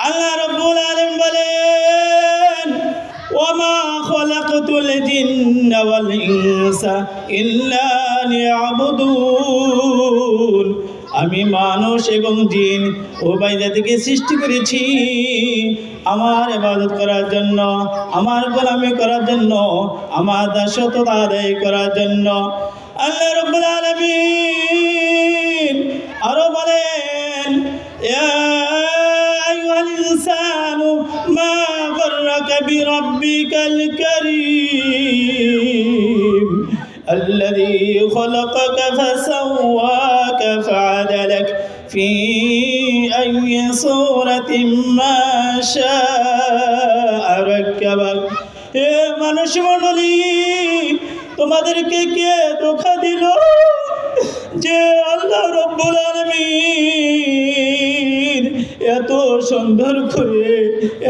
আল্লাহ রব্বুল আলম বলেন ওমা খলাকতুল জিন্ন ওয়াল আমি মানুষ এবং জিন উভয় জাতিকে সৃষ্টি করেছি আমার ইবাদত করার জন্য, আমার গোলামি করার জন্য, আমার দাসত্ব আদায় করার জন্য। আল্লাহ রব্বুল আলামিন ইনসানু মা গররাকা বিরাব্বিকাল কারীম الذي خلقك فسواك فعدلك في أي صورة ما شاء ركبك হে মানুষ মণ্ডলী তোমাদেরকে কে ধোকা দিল যে আল্লাহ রব্বুল আলমিন এত সুন্দর করে,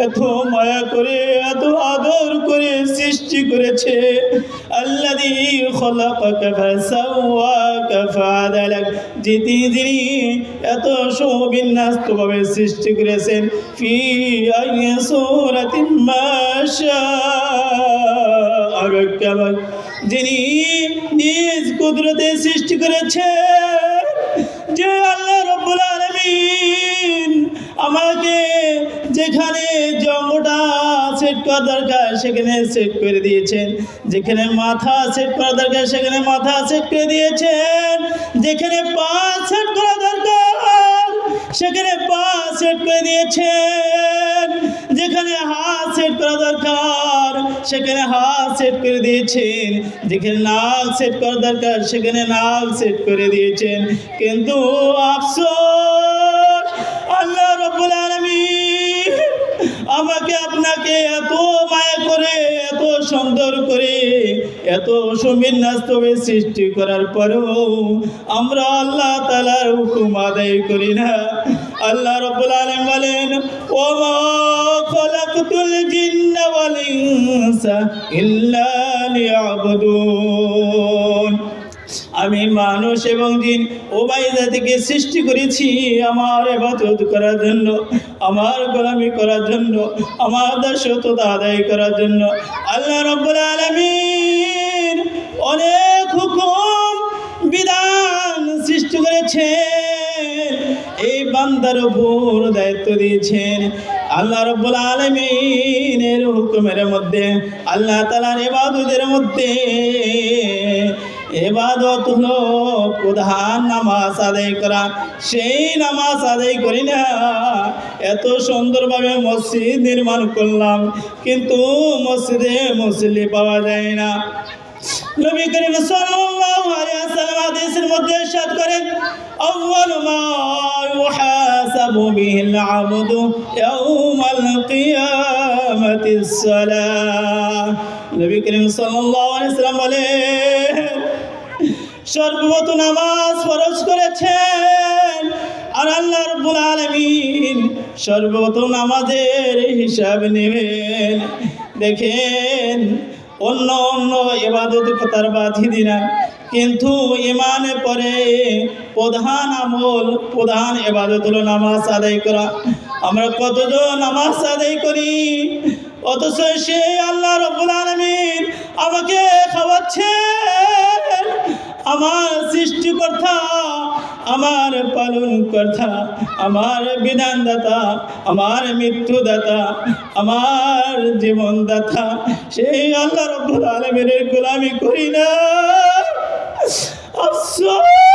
এত মায়া করে, এত আদর করে সৃষ্টি করেছে। আল্লাদি খলাকাকা ফাসাওয়াকা যিনি যিনি এত সৃষ্টি করেছেন যিনি নিজ কুদরতে সৃষ্টি করেছেন যেখানে জঙ্গটা সেট করা দরকার, সেখানে সেট করে দিয়েছেন। যেখানে মাথা সেট করা দরকার, সেখানে মাথা সেট করে দিয়েছেন। যেখানে পা সেট করা দরকার, সেখানে পা সেট করে দিয়েছেন। যেখানে হাত সেট করা দরকার, সেখানে হাত সেট করে দিয়েছেন। যেখানে নাক সেট করা দরকার, সেখানে নাক সেট করে দিয়েছেন। কিন্তু আফসোস সুন্দর করে এত সুবিন্যস্তভাবে সৃষ্টি করার পরেও আমরা আল্লাহ তালার হুকুম আদায় করি না। আল্লাহ রব্বুল আলম বলেন ও খলাকতুল জিন্না ওয়াল ইল্লা লিয়াবুদুন। আমি মানুষ এবং জিন উভয় জাতিকে সৃষ্টি করেছি আমার এবাদত করার জন্য, আমার গোলামি করার জন্য, আমার দাসত্বতা আদায় করার জন্য। আল্লাহ রব্বুল আলামিন অনেক হুকুম, বিধান সৃষ্টি করেছেন। এই বান্দার উপর দায়িত্ব দিয়েছেন। আল্লাহ রব্বুল আলমিনের হুকুমের মধ্যে, আল্লাহ তালার এবাদতের মধ্যে এবাদত হলো প্রধান নামাজ আদায় করা। সেই নামাজ আদায় করি না, এত সুন্দরভাবে মসজিদ নির্মাণ করলাম, কিন্তু মসজিদে মুসলি পাওয়া যায় না। নবী করিম সাল্লাল্লাহু আলাইহি ওয়াসাল্লাম হাদিসের মধ্যে ইরশাদ করেন, আউয়ালু মা ইউহাসাবু বিহিল আবদু ইয়াউমাল কিয়ামাতি সালাহ নবী করিম সাল্লাল্লাহু আলাইহি ওয়াসাল্লাম বলেন সর্বপ্রথম নামাজ ফরজ করেছেন আর আল্লাহ রব্বুল আলামিন সর্বপ্রথম নামাজের হিসাব নেবেন। দেখেন, অন্য অন্য এবাদত কথার বাধি দিনা কিন্তু ইমানে পরে প্রধান আমল, প্রধান এবাদত হলো নামাজ আদায় করা। আমরা কতজন নামাজ আদায় করি? অথচ সে আল্লাহ রব্বুল আলমিন আমাকে খাওয়াচ্ছে আমার সৃষ্টিকর্তা, আমার পালন কর্তা আমার বিধানদাতা, আমার মৃত্যুদাতা, আমার জীবনদাতা। সেই আল্লাহ রব্বুল আলমিনের গোলামি করি না। I'm sorry.